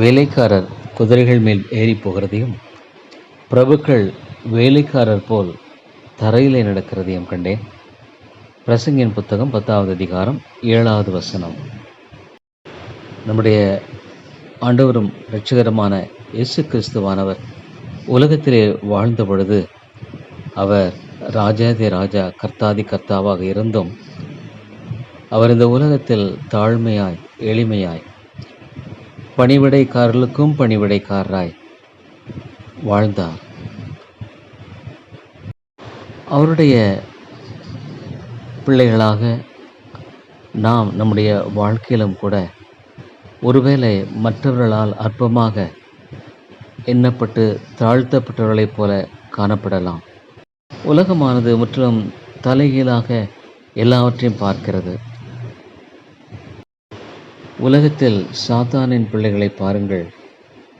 வேலைக்காரர் குதிரைகள் மேல் ஏறி போகிறதையும் பிரபுக்கள் வேலைக்காரர் போல் தரையிலே நடக்கிறதையும் கண்டேன். பிரசங்கின் புத்தகம் பத்தாவது அதிகாரம் ஏழாவது வசனம். நம்முடைய ஆண்டவரும் இரட்சகருமான இயேசு கிறிஸ்துவானவர் உலகத்திலே வாழ்ந்த பொழுது அவர் ராஜாதி ராஜா கர்த்தாதி கர்த்தாவாக இருந்தும் அவர் இந்த உலகத்தில் தாழ்மையாய் எளிமையாய் பணிவிடைக்காரர்களுக்கும் பணிவிடைக்காரராய் வாழ்ந்தார். அவருடைய பிள்ளைகளாக நாம் நம்முடைய வாழ்க்கையிலும் கூட ஒருவேளை மற்றவர்களால் அற்பமாக எண்ணப்பட்டு தாழ்த்தப்பட்டவர்களைப் போல காணப்படலாம். உலகமானது முற்றிலும் தலைகீழாக எல்லாவற்றையும் பார்க்கிறது. உலகத்தில் சாத்தானின் பிள்ளைகளை பாருங்கள்.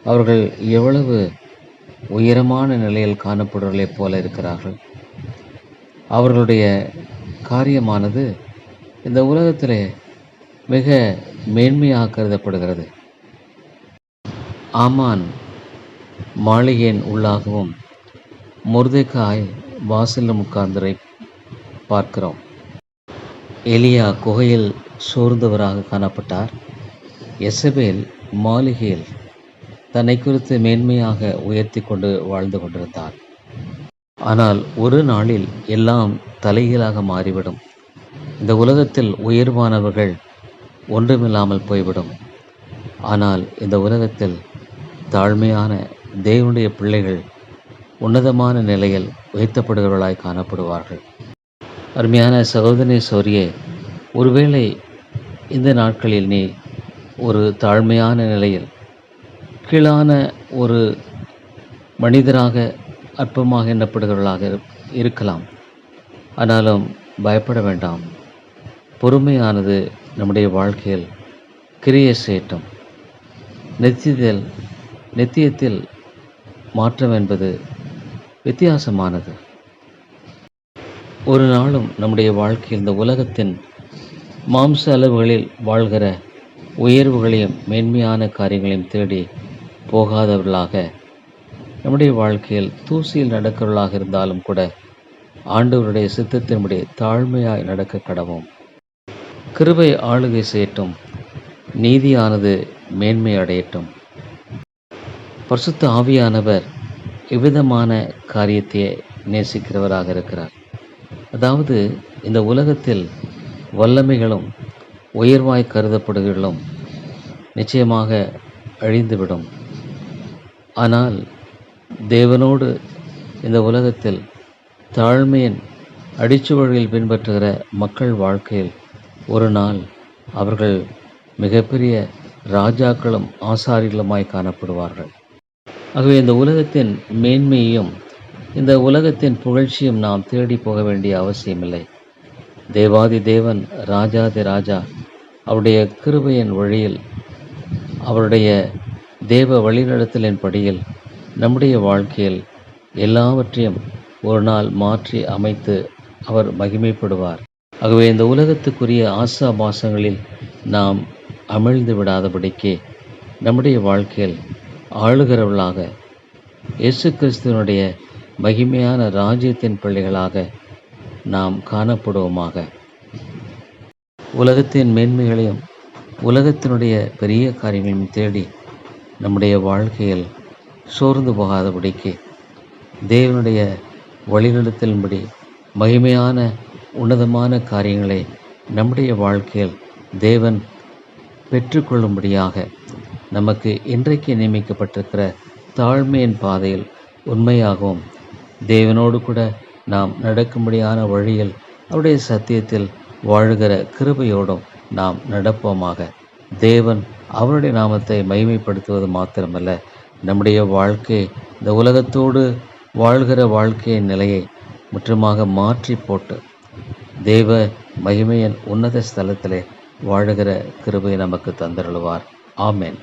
அவர்கள் எவ்வளவு உயரமான நிலையில் காணப்படுவர்களைப் போல இருக்கிறார்கள். அவர்களுடைய காரியமானது இந்த உலகத்திலே மிக மேன்மையாக கருதப்படுகிறது. ஆமான் மாளிகையின் உள்ளாகவும் முருதைக்காய் வாசலில் உட்கார்ந்தரை பார்க்கிறோம். எலியா குகையில் சோர்ந்தவராக காணப்பட்டார். எசபேல் மாளிகையில் தன்னை குறித்து மேன்மையாக உயர்த்தி கொண்டு வாழ்ந்து கொண்டிருந்தார் ஆனால் ஒரு நாளில் எல்லாம் தலைகீழாக மாறிவிடும். இந்த உலகத்தில் உயர்வானவர்கள் ஒன்றுமில்லாமல் போய்விடும். ஆனால் இந்த உலகத்தில் தாழ்மையான தேவனுடைய பிள்ளைகள் உன்னதமான நிலையில் உயர்த்தப்படுகிறவர்களாய் காணப்படுவார்கள். அருமையான சகோதரி சௌரியே ஒருவேளை இந்த நாட்களில் நீ ஒரு தாழ்மையான நிலையில் கீழான ஒரு மனிதராக அற்பமாக எண்ணப்படுகிறவர்களாக இருக்கலாம். ஆனாலும் பயப்பட வேண்டாம். பொறுமையானது நம்முடைய வாழ்க்கையில் கிரியை சேட்டம் நித்தியத்தில் நித்தியத்தில் மாற்றம் என்பது வித்தியாசமானது. ஒரு நாளும் நம்முடைய வாழ்க்கையில் இந்த உலகத்தின் மாம்ச அளவுகளில் வாழ்கிற உயர்வுகளையும் மேன்மையான காரியங்களையும் தேடி போகாதவர்களாக நம்முடைய வாழ்க்கையில் தூசியில் நடக்கிறவர்களாக இருந்தாலும் கூட ஆண்டவருடைய சித்தத்தினுடைய தாழ்மையாய் நடக்க கடவும். கிருபை ஆளுகை செய்யட்டும் நீதியானது மேன்மை அடையட்டும். பரிசுத்த ஆவியானவர் எவ்விதமான காரியத்தை நேசிக்கிறவராக இருக்கிறார். அதாவது இந்த உலகத்தில் வல்லமைகளும் உயர்வாய் கருதப்படுகிறோம். நிச்சயமாக அழிந்துவிடும். ஆனால் தேவனோடு இந்த உலகத்தில் தாழ்மையின் அடிச்சுவழியில் பின்பற்றுகிற மக்கள் வாழ்க்கையில் ஒரு நாள் அவர்கள் மிகப்பெரிய ராஜாக்களும் ஆசாரிகளுமாய் காணப்படுவார்கள். ஆகவே இந்த உலகத்தின் மேன்மையும் இந்த உலகத்தின் புகழ்ச்சியும் நாம் தேடி போக வேண்டிய அவசியமில்லை. தேவாதி தேவன் ராஜாதி ராஜா அவருடைய கிருபையின் வழியில் அவருடைய தேவ வழிநடத்தலின் படியில் நம்முடைய வாழ்க்கையில் எல்லாவற்றையும் ஒரு நாள் மாற்றி அமைத்து அவர் மகிமைப்படுவார். ஆகவே இந்த உலகத்துக்குரிய ஆசாபாசங்களில் நாம் அமிழ்ந்து விடாதபடிக்கு நம்முடைய வாழ்க்கையில் ஆளுகிறவர்களாக இயேசு கிறிஸ்துவனுடைய மகிமையான ராஜ்யத்தின் பிள்ளைகளாக நாம் காணப்படுவோமாக. உலகத்தின் மேன்மைகளையும் உலகத்தினுடைய பெரிய காரியங்களையும் தேடி நம்முடைய வாழ்க்கையில் சோர்ந்து போகாதபடிக்கு தேவனுடைய வழிநடத்தலின்படி மகிமையான உன்னதமான காரியங்களை நம்முடைய வாழ்க்கையில் தேவன் பெற்றுக்கொள்ளும்படியாக நமக்கு இன்றைக்கு நியமிக்கப்பட்டிருக்கிற தாழ்மையின் பாதையில் உண்மையாகவும் தேவனோடு கூட நாம் நடக்கும்படியான வழியில் அவருடைய சத்தியத்தில் வாழுகிற கிருபையோடும் நாம் நடப்போமாக. தேவன் அவருடைய நாமத்தை மகிமைப்படுத்துவது மாத்திரமல்ல. நம்முடைய வாழ்க்கை இந்த உலகத்தோடு வாழ்கிற வாழ்க்கையின் நிலையை முற்றுமாக மாற்றி போட்டு தேவ மகிமையின் உன்னத ஸ்தலத்திலே வாழுகிற கிருபை நமக்கு தந்தருள்வார். ஆமேன்.